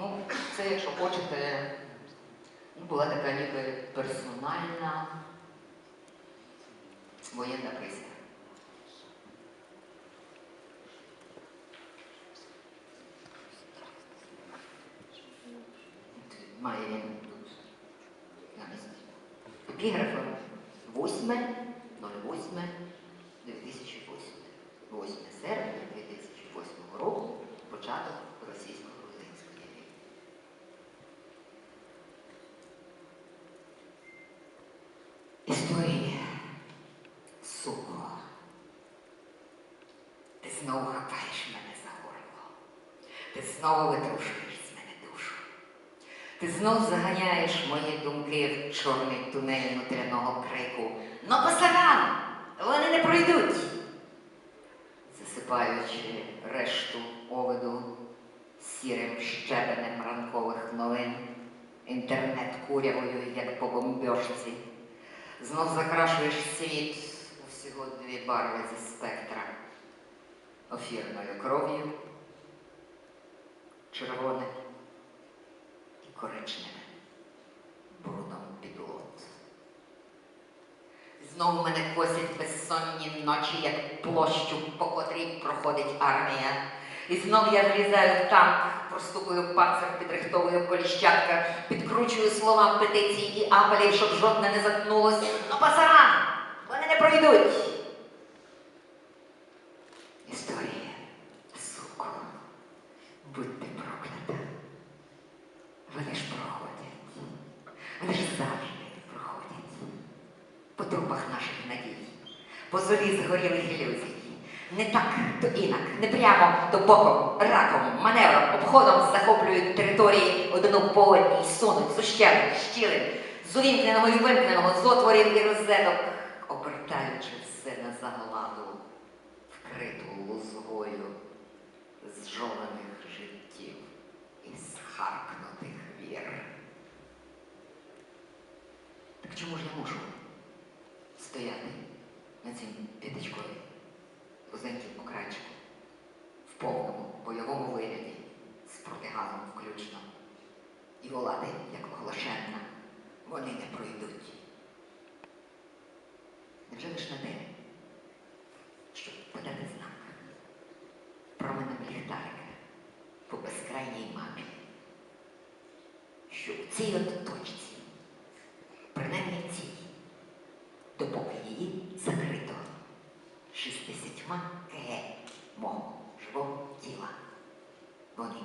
Ну, це, якщо хочете, ну, була така ніби персональна воєнна присяга. Має він тут замість епіграфа 8, 08, знову хапаєш мене за горло. Ти знову витрушуєш з мене душу. Ти знов заганяєш мої думки в чорний тунель внутряного крику. Но пасаран! Вони не пройдуть! Засипаючи решту овиду сірим щебенем ранкових новин, інтернет курявою, як по бомбьошці, знов закрашуєш світ у всього дві барви зі спектра офірною кров'ю, червоне і коричневе, брудом підлот. Знову мене косять безсонні ночі, як площу, по котрій проходить армія. І знов я влізаю в танк, простукую панцир, підрихтовую коліщатка, підкручую слова петицій і апелів, щоб жодне не заткнулось. Ну, пасаран! Вони не пройдуть. По трупах наших надій, по золі згорілих ілюзій. Не так, то інак, не прямо, то боком, раком, маневром, обходом захоплюють території одну по одній, сунуть з ущелин, щілин, з увімкненого і вимкненого, з отворів і розеток, обертаючи все на загладу, вкриту лузгою зжованих життів і схаркнутих вір. Так чому ж я мушу стояти на цім п'ятичкові, вузенькім окрайчику, в повному бойовому вигляді, з протигазом включно, і волати, як оглашенна, вони не пройдуть. Невже лиш на день, щоб подати знак променем ліхтарика по безкрайній мапі, що у цій от точці шістдесятьма кг мого живого тіла. Вони